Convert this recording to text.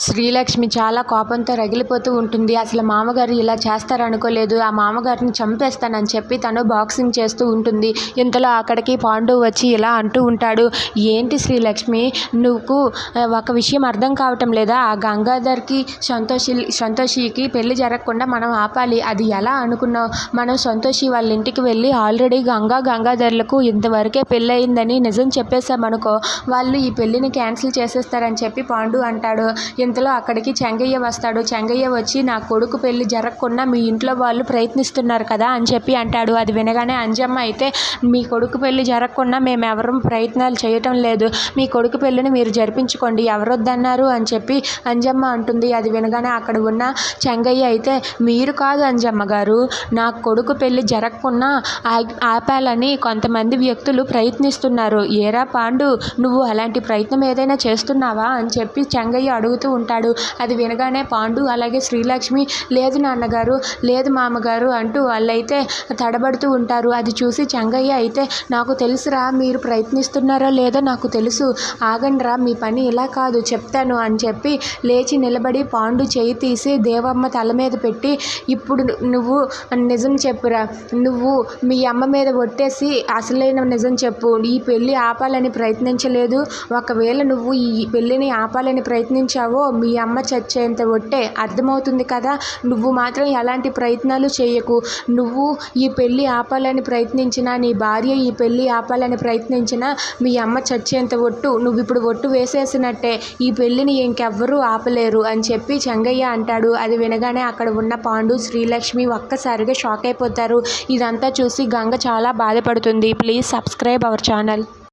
శ్రీలక్ష్మి చాలా కోపంతో రగిలిపోతూ ఉంటుంది. అసలు మామగారు ఇలా చేస్తారనుకోలేదు. ఆ మామగారిని చంపేస్తానని చెప్పి తను బాక్సింగ్ చేస్తూ ఉంటుంది. ఇంతలో అక్కడికి పాండు వచ్చి ఇలా అంటూ ఉంటాడు. ఏంటి శ్రీలక్ష్మి? నువ్వు ఒక విషయం అర్థం కావటం లేదా? ఆ గంగాధర్కి సంతోషి సంతోషికి పెళ్ళి జరగకుండా మనం ఆపాలి. అది ఎలా అనుకున్నావు? మనం సంతోషి వాళ్ళ ఇంటికి వెళ్ళి ఆల్రెడీ గంగా గంగాధర్లకు ఇంతవరకే పెళ్ళి అయిందని నిజం చెప్పేశామనుకో వాళ్ళు ఈ పెళ్ళిని క్యాన్సిల్ చేసేస్తారని చెప్పి పాండు అంటాడు. ఇంతలో అక్కడికి చెంగయ్య వస్తాడు. చెంగయ్య వచ్చి నా కొడుకు పెళ్ళి జరగకుండా మీ ఇంట్లో వాళ్ళు ప్రయత్నిస్తున్నారు కదా అని చెప్పి అంటాడు. అది వినగానే అంజమ్మ అయితే మీ కొడుకు పెళ్ళి జరగకుండా మేము ఎవరూ ప్రయత్నాలు చేయటం లేదు. మీ కొడుకు పెళ్ళిని మీరు జరిపించుకోండి. ఎవరొద్దన్నారు? అని చెప్పి అంజమ్మ అంటుంది. అది వినగానే అక్కడ ఉన్న చెంగయ్య అయితే మీరు కాదు అంజమ్మ గారు. నా కొడుకు పెళ్ళి జరగకుండా ఆపాలని కొంతమంది వ్యక్తులు ప్రయత్నిస్తున్నారు. ఏరా పాండు నువ్వు అలాంటి ప్రయత్నం ఏదైనా చేస్తున్నావా? అని చెప్పి చెంగయ్య అడుగుతూ ఉంటాడు. అది వినగానే పాండు అలాగే శ్రీలక్ష్మి లేదు నాన్నగారు లేదు మామగారు అంటూ వాళ్ళైతే తడబడుతూ ఉంటారు. అది చూసి చెంగయ్య అయితే నాకు తెలుసురా మీరు ప్రయత్నిస్తున్నారో లేదో నాకు తెలుసు. ఆగండిరా మీ పని ఇలా కాదు చెప్తాను అని చెప్పి లేచి నిలబడి పాండు చేయి తీసి దేవమ్మ తల మీద పెట్టి ఇప్పుడు నువ్వు నిజం చెప్పురా. నువ్వు మీ అమ్మ మీద ఒట్టేసి అసలైన నిజం చెప్పు. ఈ పెళ్ళి ఆపాలని ప్రయత్నించలేదు. ఒకవేళ నువ్వు ఈ పెళ్ళిని ఆపాలని ప్రయత్నించావో ఓ మీ అమ్మ చచ్చేంత ఒట్టే అర్థమవుతుంది కదా? నువ్వు మాత్రం ఎలాంటి ప్రయత్నాలు చేయకు. నువ్వు ఈ పెళ్ళి ఆపాలని ప్రయత్నించినా నీ భార్య ఈ పెళ్ళి ఆపాలని ప్రయత్నించినా మీ అమ్మ చచ్చేంత ఒట్టు నువ్వు ఇప్పుడు ఒట్టు వేసేసినట్టే. ఈ పెళ్ళిని ఇంకెవ్వరూ ఆపలేరు అని చెప్పి చెంగయ్య అంటాడు. అది వినగానే అక్కడ ఉన్న పాండు శ్రీలక్ష్మి ఒక్కసారిగా షాక్ అయిపోతారు. ఇదంతా చూసి గంగ చాలా బాధపడుతుంది. Please subscribe our channel.